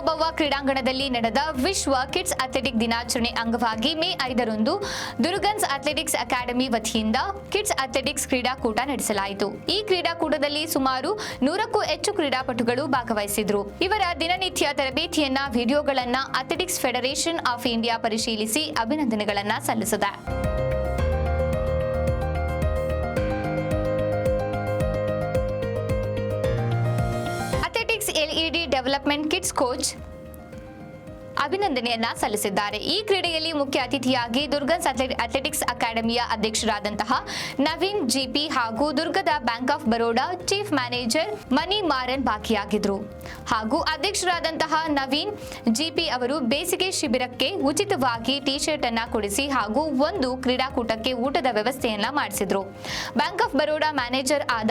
ಕ್ರೀಡಾಂಗಣದಲ್ಲಿ ನಡೆದ ವಿಶ್ವ ಕಿಡ್ಸ್ ಅಥ್ಲೆಟಿಕ್ ದಿನಾಚರಣೆ ಅಂಗವಾಗಿ ಮೇ ಐದರಂದು ದುರ್ಗನ್ಸ್ ಅಥ್ಲೆಟಿಕ್ಸ್ ಅಕಾಡೆಮಿ ವತಿಯಿಂದ ಕಿಡ್ಸ್ ಅಥ್ಲೆಟಿಕ್ಸ್ ಕ್ರೀಡಾಕೂಟ ನಡೆಸಲಾಯಿತು. ಈ ಕ್ರೀಡಾಕೂಟದಲ್ಲಿ ಸುಮಾರು ನೂರಕ್ಕೂ ಹೆಚ್ಚು ಕ್ರೀಡಾಪಟುಗಳು ಭಾಗವಹಿಸಿದ್ರು. ಇವರ ದಿನನಿತ್ಯ ತರಬೇತಿಯನ್ನ, ವಿಡಿಯೋಗಳನ್ನ ಅಥ್ಲೆಟಿಕ್ಸ್ ಫೆಡರೇಷನ್ ಆಫ್ ಇಂಡಿಯಾ ಪರಿಶೀಲಿಸಿ ಅಭಿನಂದನೆಗಳನ್ನ ಸಲ್ಲಿಸಿದೆ. ಎಲ್ಇಡಿ ಡೆವಲಪ್ಮೆಂಟ್ ಕಿಡ್ಸ್ ಕೋಚ್ ಅಭಿನಂದನೆಯನ್ನ ಸಲ್ಲಿಸಿದ್ದಾರೆ. ಈ ಕ್ರೀಡೆಯಲ್ಲಿ ಮುಖ್ಯ ಅತಿಥಿಯಾಗಿ ದುರ್ಗನ್ಸ್ ಅಥ್ಲೆ- ಅಥ್ಲೆಟಿಕ್ಸ್ ಅಕಾಡೆಮಿಯ ಅಧ್ಯಕ್ಷರಾದಂತಹ ನವೀನ್ ಜಿಪಿ ಹಾಗೂ ದುರ್ಗದ bank of Baroda chief manager Mani Maran ಭಾಗಿಯಾಗಿದ್ರು ಹಾಗೂ ಅಧ್ಯಕ್ಷರಾದಂತಹ ನವೀನ್ ಜಿಪಿ ಅವರು ಬೇಸಿಗೆ ಶಿಬಿರಕ್ಕೆ ಉಚಿತವಾಗಿ ಟಿ ಶರ್ಟ್ ಅನ್ನ ಕೊಡಿಸಿ ಹಾಗೂ ಒಂದು ಕ್ರೀಡಾಕೂಟಕ್ಕೆ ಊಟದ ವ್ಯವಸ್ಥೆಯನ್ನ ಮಾಡಿಸಿದ್ರು. ಬ್ಯಾಂಕ್ ಆಫ್ ಬರೋಡಾ ಮ್ಯಾನೇಜರ್ ಆದ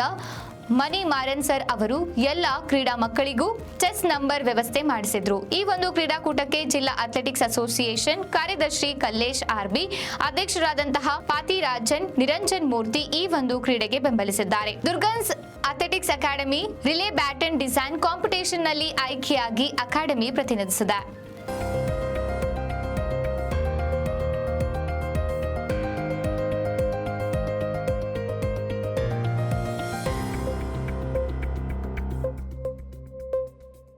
ಮನಿ ಮಾರನ್ ಸರ್ ಅವರು ಎಲ್ಲ ಕ್ರೀಡಾ ಮಕ್ಕಳಿಗೂ ಚೆಸ್ ನಂಬರ್ ವ್ಯವಸ್ಥೆ ಮಾಡಿಸಿದ್ರು. ಈ ಒಂದು ಕ್ರೀಡಾಕೂಟಕ್ಕೆ ಜಿಲ್ಲಾ ಅಥ್ಲೆಟಿಕ್ಸ್ ಅಸೋಸಿಯೇಷನ್ ಕಾರ್ಯದರ್ಶಿ ಕಲ್ಲೇಶ್ ಆರ್ಬಿ ಅಧ್ಯಕ್ಷರಾದಂತಹ ಪಾತಿರಾಜನ್ ನಿರಂಜನ್ ಮೂರ್ತಿ ಈ ಒಂದು ಕ್ರೀಡೆಗೆ ಬೆಂಬಲಿಸಿದ್ದಾರೆ. Durgans athletics academy relay baton design ಕಾಂಪಿಟೇಷನ್ನಲ್ಲಿ ಆಯ್ಕೆಯಾಗಿ ಅಕಾಡೆಮಿ ಪ್ರತಿನಿಧಿಸಿದೆ.